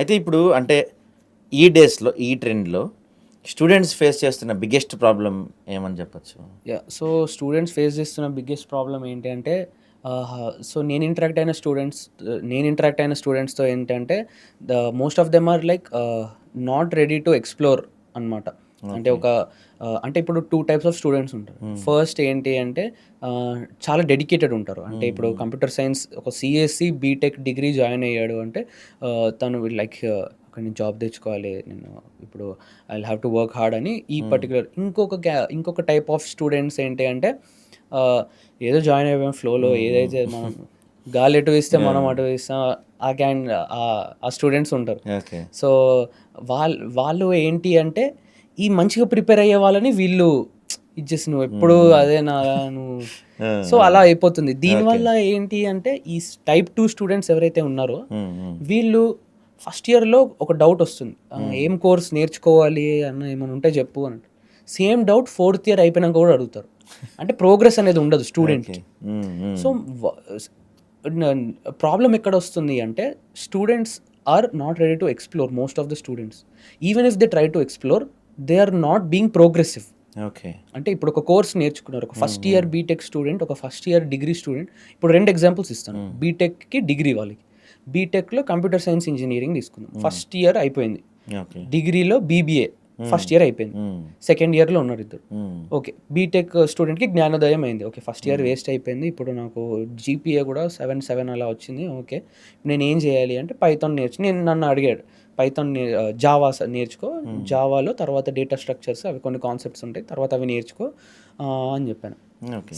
అయితే ఇప్పుడు అంటే ఈ డేస్లో ఈ ట్రెండ్లో స్టూడెంట్స్ ఫేస్ చేస్తున్న బిగ్గెస్ట్ ప్రాబ్లం ఏమని చెప్పచ్చు? యా సో స్టూడెంట్స్ ఫేస్ చేస్తున్న బిగ్గెస్ట్ ప్రాబ్లం ఏంటంటే సో నేను ఇంటరాక్ట్ అయిన స్టూడెంట్స్ నేను ఇంటరాక్ట్ అయిన స్టూడెంట్స్తో ఏంటంటే the most of them are like not ready to explore అనమాట అంటే ఒక అంటే ఇప్పుడు టూ టైప్స్ ఆఫ్ స్టూడెంట్స్ ఉంటారు. ఫస్ట్ ఏంటి అంటే చాలా డెడికేటెడ్ ఉంటారు. అంటే ఇప్పుడు కంప్యూటర్ సైన్స్ ఒక CSC B Tech degree join అయ్యాడు అంటే తను లైక్ అక్కడ నేను జాబ్ తెచ్చుకోవాలి నేను ఇప్పుడు I have to work hard అని ఈ పర్టికులర్ ఇంకొక గ్యా ఇంకొక టైప్ ఆఫ్ స్టూడెంట్స్ ఏంటి అంటే ఏదో జాయిన్ అయిపోయాం ఫ్లోలో ఏదైతే మనం గాలి ఎటు ఇస్తే మనం అటు ఇస్తాం ఆ క్యాన్ ఆ స్టూడెంట్స్ ఉంటారు. ఓకే సో వాళ్ళ వాళ్ళు ఏంటి అంటే ఈ మంచిగా ప్రిపేర్ అయ్యే వాళ్ళని వీళ్ళు ఇచ్చేసి నువ్వు ఎప్పుడు అదే నా నువ్వు. సో అలా అయిపోతుంది. దీనివల్ల ఏంటి అంటే ఈ టైప్ టూ స్టూడెంట్స్ ఎవరైతే ఉన్నారో వీళ్ళు ఫస్ట్ ఇయర్లో ఒక డౌట్ వస్తుంది. ఏం కోర్స్ నేర్చుకోవాలి అన్న ఏమైనా ఉంటే చెప్పు అని సేమ్ డౌట్ ఫోర్త్ ఇయర్ అయిపోయినాక కూడా అడుగుతారు. అంటే ప్రోగ్రెస్ అనేది ఉండదు స్టూడెంట్కి సో ప్రాబ్లం ఎక్కడ వస్తుంది అంటే students are not ready to explore most of the students even if they try to explore they are not being progressive okay అంటే ఇప్పుడు ఒక కోర్స్ నేర్చుకున్నారు. ఒక first year B Tech student ఒక ఫస్ట్ ఇయర్ డిగ్రీ స్టూడెంట్ ఇప్పుడు రెండు examples ఇస్తాను. బీటెక్కి డిగ్రీ వాళ్ళకి బీటెక్లో కంప్యూటర్ సైన్స్ ఇంజనీరింగ్ తీసుకుందాం. ఫస్ట్ ఇయర్ అయిపోయింది. డిగ్రీలో బీబీఏ ఫస్ట్ ఇయర్ అయిపోయింది. సెకండ్ ఇయర్లో ఉన్నారు ఇద్దరు. ఓకే బీటెక్ స్టూడెంట్కి జ్ఞానోదయం అయింది. ఓకే ఫస్ట్ ఇయర్ వేస్ట్ అయిపోయింది. ఇప్పుడు నాకు జీపీఏ కూడా సెవెన్ సెవెన్ అలా వచ్చింది. ఓకే నేను ఏం చేయాలి అంటే పైథాన్ నేర్చు నేను నన్ను అడిగాడు పైథాన్ జావా నేర్చుకో. జావాలో తర్వాత డేటా స్ట్రక్చర్స్ అవి కొన్ని కాన్సెప్ట్స్ ఉంటాయి. తర్వాత అవి నేర్చుకో అని చెప్పాను. ఓకే.